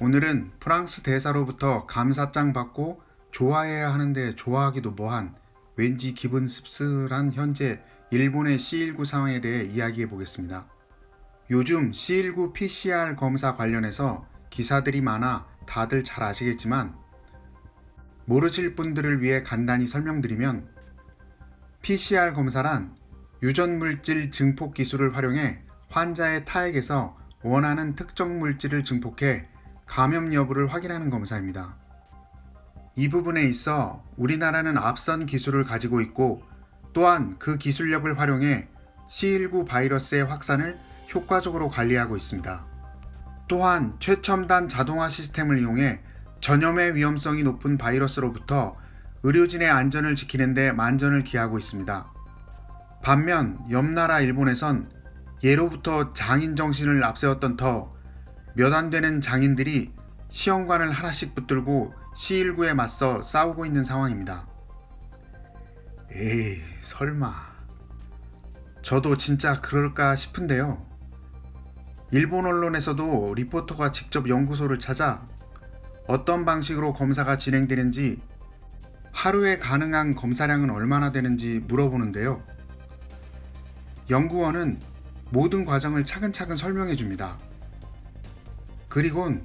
오늘은 프랑스 대사로부터 감사장 받고 좋아해야 하는데 좋아하기도 뭐한 왠지 기분 씁쓸한 현재 일본의 C19 상황에 대해 이야기해 보겠습니다. 요즘 C19 PCR 검사 관련해서 기사들이 많아 다들 잘 아시겠지만 모르실 분들을 위해 간단히 설명드리면 PCR 검사란 유전 물질 증폭 기술을 활용해 환자의 타액에서 원하는 특정 물질을 증폭해 감염 여부를 확인하는 검사입니다. 이 부분에 있어 우리나라는 앞선 기술을 가지고 있고 또한 그 기술력을 활용해 C19 바이러스의 확산을 효과적으로 관리하고 있습니다. 또한 최첨단 자동화 시스템을 이용해 전염의 위험성이 높은 바이러스로부터 의료진의 안전을 지키는 데 만전을 기하고 있습니다. 반면 옆나라 일본에선 예로부터 장인 정신을 앞세웠던 터 몇 안 되는 장인들이 시험관을 하나씩 붙들고 C19에 맞서 싸우고 있는 상황입니다. 에이, 설마. 저도 진짜 그럴까 싶은데요. 일본 언론에서도 리포터가 직접 연구소를 찾아 어떤 방식으로 검사가 진행되는지 하루에 가능한 검사량은 얼마나 되는지 물어보는데요. 연구원은 모든 과정을 차근차근 설명해 줍니다. 그리곤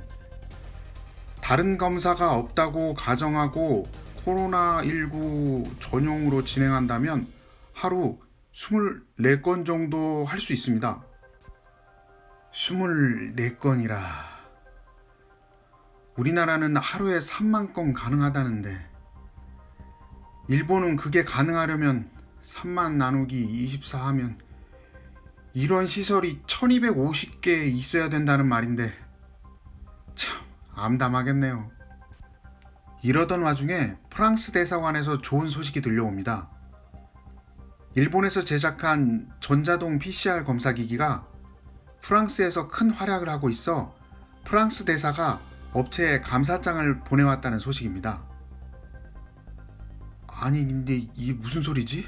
다른 검사가 없다고 가정하고 코로나19 전용으로 진행한다면 하루 24건 정도 할 수 있습니다. 24건이라. 우리나라는 하루에 3만 건 가능하다는데, 일본은 그게 가능하려면 3만 나누기 24 하면 이런 시설이 1250개 있어야 된다는 말인데, 참, 암담하겠네요. 이러던 와중에 프랑스 대사관에서 좋은 소식이 들려옵니다. 일본에서 제작한 전자동 PCR 검사기기가 프랑스에서 큰 활약을 하고 있어 프랑스 대사가 업체에 감사장을 보내왔다는 소식입니다. 아니, 근데 이게 무슨 소리지?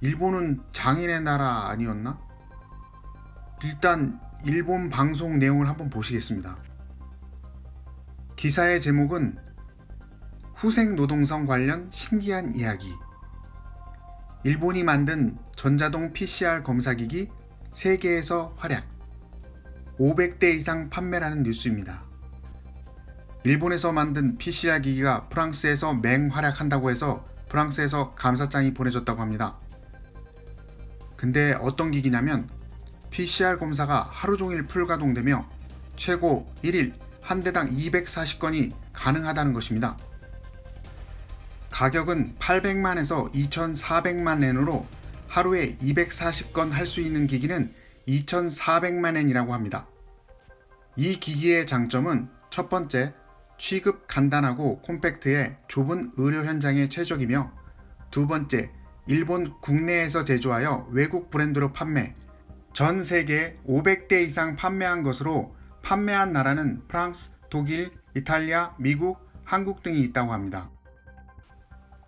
일본은 장인의 나라 아니었나? 일단 일본 방송 내용을 한번 보시겠습니다. 기사의 제목은 후생 노동성 관련 신기한 이야기. 일본이 만든 전자동 PCR 검사기기 세계에서 활약. 500대 이상 판매라는 뉴스입니다. 일본에서 만든 PCR 기기가 프랑스에서 맹활약한다고 해서 프랑스에서 감사장이 보내졌다고 합니다. 근데 어떤 기기냐면 PCR 검사가 하루 종일 풀가동되며 최고 1일 한 대당 240건이 가능하다는 것입니다. 가격은 800만에서 2,400만 엔으로 하루에 240건 할 수 있는 기기는 2,400만 엔이라고 합니다. 이 기기의 장점은 첫 번째, 취급 간단하고 콤팩트해 좁은 의료 현장에 최적이며 두 번째, 일본 국내에서 제조하여 외국 브랜드로 판매, 전 세계 500대 이상 판매한 것으로 판매한 나라는 프랑스, 독일, 이탈리아, 미국, 한국 등이 있다고 합니다.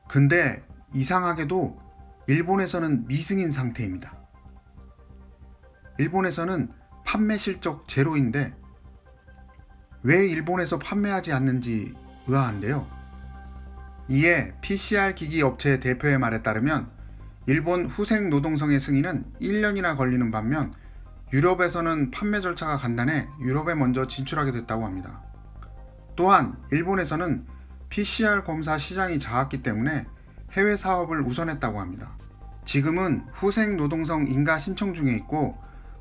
근데 이상하게도 일본에서는 미승인 상태입니다. 일본에서는 판매 실적 제로인데 왜 일본에서 판매하지 않는지 의아한데요. 이에 PCR 기기 업체 대표의 말에 따르면 일본 후생 노동성의 승인은 1년이나 걸리는 반면 유럽에서는 판매 절차가 간단해 유럽에 먼저 진출하게 됐다고 합니다. 또한 일본에서는 PCR 검사 시장이 작았기 때문에 해외 사업을 우선했다고 합니다. 지금은 후생 노동성 인가 신청 중에 있고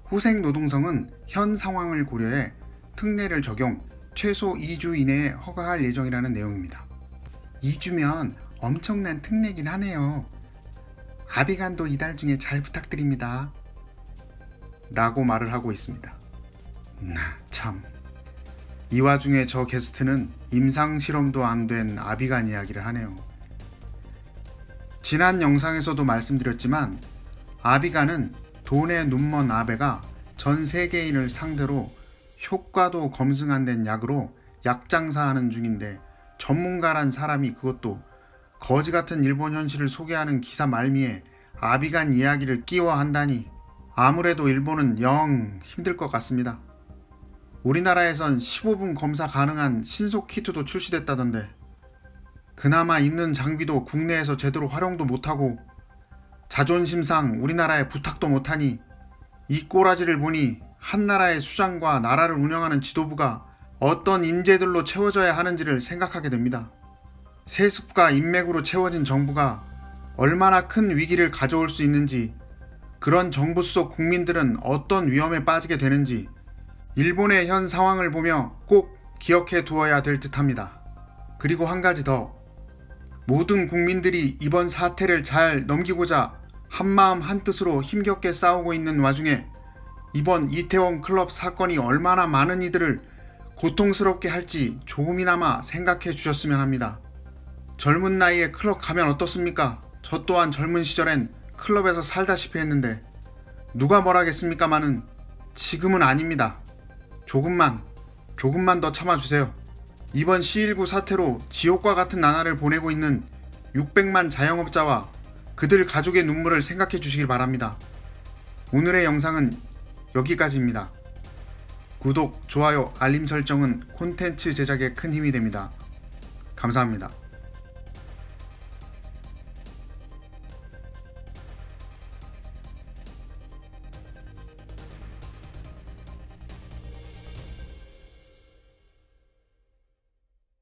후생 노동성은 현 상황을 고려해 특례를 적용 최소 2주 이내에 허가할 예정이라는 내용입니다. 2주면 엄청난 특례긴 하네요. 아비간도 이달 중에 잘 부탁드립니다. 라고 말을 하고 있습니다. 나 참. 이 와중에 저 게스트는 임상 실험도 안 된 아비간 이야기를 하네요. 지난 영상에서도 말씀드렸지만 아비간은 돈의 눈먼 아베가 전 세계인을 상대로 효과도 검증 안 된 약으로 약 장사하는 중인데 전문가란 사람이 그것도 거지 같은 일본 현실을 소개하는 기사 말미에 아비간 이야기를 끼워 한다니 아무래도 일본은 영 힘들 것 같습니다. 우리나라에선 15분 검사 가능한 신속 키트도 출시됐다던데 그나마 있는 장비도 국내에서 제대로 활용도 못하고 자존심상 우리나라에 부탁도 못하니 이 꼬라지를 보니 한 나라의 수장과 나라를 운영하는 지도부가 어떤 인재들로 채워져야 하는지를 생각하게 됩니다. 세습과 인맥으로 채워진 정부가 얼마나 큰 위기를 가져올 수 있는지 그런 정부 속 국민들은 어떤 위험에 빠지게 되는지 일본의 현 상황을 보며 꼭 기억해 두어야 될 듯합니다. 그리고 한 가지 더. 모든 국민들이 이번 사태를 잘 넘기고자 한마음 한뜻으로 힘겹게 싸우고 있는 와중에 이번 이태원 클럽 사건이 얼마나 많은 이들을 고통스럽게 할지 조금이나마 생각해 주셨으면 합니다. 젊은 나이에 클럽 가면 어떻습니까? 저 또한 젊은 시절엔 클럽에서 살다시피 했는데 누가 뭐라겠습니까마는 지금은 아닙니다. 조금만 조금만 더 참아주세요. 이번 12.19 사태로 지옥과 같은 나날을 보내고 있는 600만 자영업자와 그들 가족의 눈물을 생각해 주시길 바랍니다. 오늘의 영상은 여기까지입니다. 구독, 좋아요, 알림 설정은 콘텐츠 제작에 큰 힘이 됩니다. 감사합니다.